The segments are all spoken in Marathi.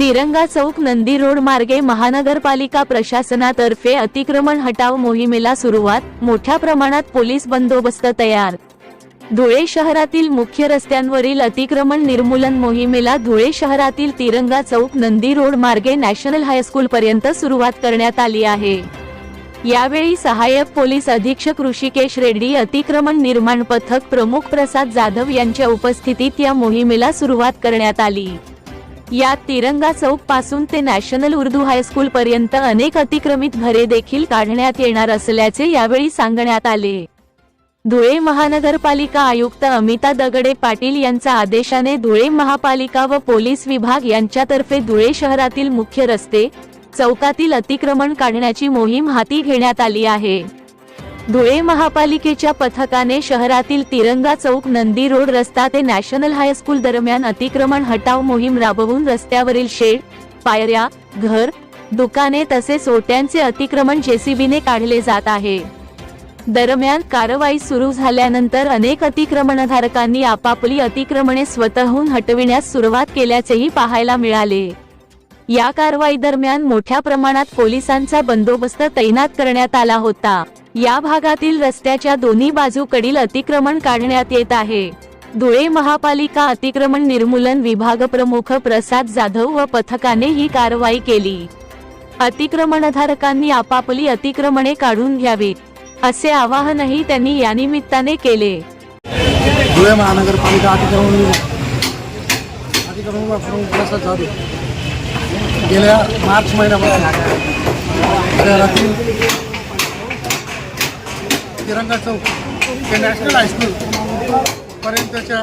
तिरंगा चौक नंदी रोड मार्गे महानगरपालिका प्रशासनातर्फे अतिक्रमण हटाव मोहिमेला सुरुवात मोठ्या प्रमाणात पोलीस बंदोबस्त तयार. धुळे शहरातील मुख्य रस्त्यांवरील अतिक्रमण निर्मूलन मोहिमेला धुळे शहरातील तिरंगा चौक नंदी रोड मार्गे नॅशनल हायस्कूल पर्यंत सुरुवात करण्यात आली आहे. यावेळी सहाय्यक पोलीस अधीक्षक ऋषिकेश रेड्डी अतिक्रमण निर्माण पथक प्रमुख प्रसाद जाधव यांच्या उपस्थितीत या मोहिमेला सुरुवात करण्यात आली. यात तिरंगा चौकपासून ते नॅशनल उर्दू हायस्कूल पर्यंत अनेक अतिक्रमित घरे देखील काढण्यात येणार असल्याचे यावेळी सांगण्यात आले. धुळे महानगरपालिका आयुक्त अमिता दगडे पाटील यांच्या आदेशाने धुळे महापालिका व पोलीस विभाग यांच्यातर्फे धुळे शहरातील मुख्य रस्ते चौकातील अतिक्रमण काढण्याची मोहीम हाती घेण्यात आली आहे. धुळे महापालिकेच्या पथकाने शहरातील तिरंगा चौक नंदी रोड रस्ता ते नॅशनल हायस्कूल दरम्यान अतिक्रमण हटाव मोहीम राबवून रस्त्यावरील शेड पायऱ्या घर दुकाने तसेच ओट्यांचे अतिक्रमण जेसीबीने काढले जात आहे. दरम्यान कारवाई सुरू झाल्यानंतर अनेक अतिक्रमणधारकांनी आपापली अतिक्रमणे स्वतःहून हटविण्यास सुरुवात केल्याचेही पाहायला मिळाले. या कारवाई दरम्यान मोठ्या प्रमाणात पोलिसांचा बंदोबस्त तैनात करण्यात आला होता. या भागातील रस्त्याच्या दोन्ही बाजूकडील अतिक्रमण काढण्यात येत आहे. धुळे महापालिका अतिक्रमण निर्मूलन विभाग प्रमुख प्रसाद जाधव व पथकाने ही कारवाई केली. अतिक्रमणधारकांनी आपापली अतिक्रमणे काढून घ्यावीत असे आवाहनही त्यांनी यानिमित्ताने केले. धुळे महानगरपालिका अतिक्रमण अतिक्रमण प्रमुख प्रसाद जाधव गेल्या मार्च महिन्यापासून शहरातील तिरंगा चौक ते नॅशनल हायस्कूल पर्यंतच्या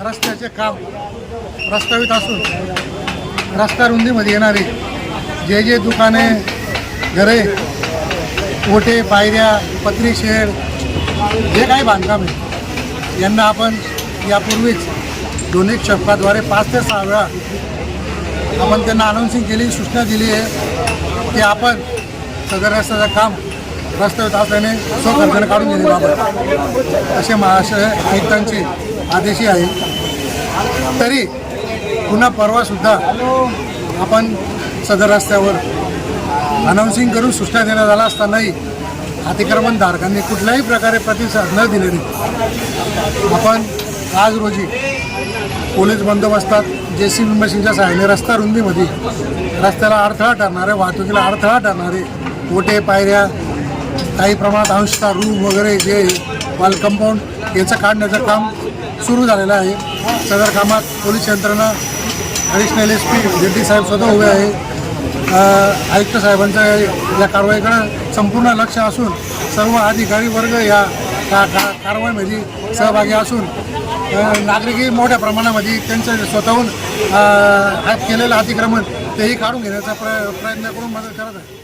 रस्त्याचे काम प्रस्तावित असून रस्ता रुंदीमध्ये येणारे जे जे दुकाने घरे ओटे पायऱ्या पत्री शेड जे काही बांधकाम आहे यांना आपण यापूर्वीच दोन्ही एक पाच ते सहा वेळा आपण त्यांना अनाऊन्सिंग केली सूचना दिली आहे की आपण सदर रस्त्याचं काम रस्त्यावर असल्याने स्वखर्चाने काढून घेण्याबाबत असे महाराष्ट्र आयुक्तांचे आदेशही आहे तरी पुन्हा परवासुद्धा आपण सदर रस्त्यावर अनाऊन्सिंग करून सूचना देण्यात आला असतानाही अतिक्रमणधारकांनी कुठल्याही प्रकारे प्रतिसाद न दिलेने आपण आज रोजी पोलीस बंदोबस्तात जे सी बी मशीनच्या सहाय्याने रस्ता रुंदीमध्ये रस्त्याला अडथळा ठरणारे वाहतुकीला अडथळा ठरणारे ओटे पायऱ्या काही प्रमाणात अंशता रूम वगैरे जे वाल कंपाऊंड याचं काढण्याचं काम सुरू झालेलं आहे. सदर कामात पोलीस यंत्रणा ॲडिशनल एस पी जेटी साहेब स्वतः उभे आहे. आयुक्त साहेबांचं या कारवाईकडे संपूर्ण लक्ष असून सर्व अधिकारी वर्ग या का का कारवाईमध्ये सहभागी असून नागरिकही मोठ्या प्रमाणामध्ये त्यांचं स्वतःहून हात केलेलं अतिक्रमण तेही काढून घेण्याचा प्र प्रयत्न करून मदत करत आहे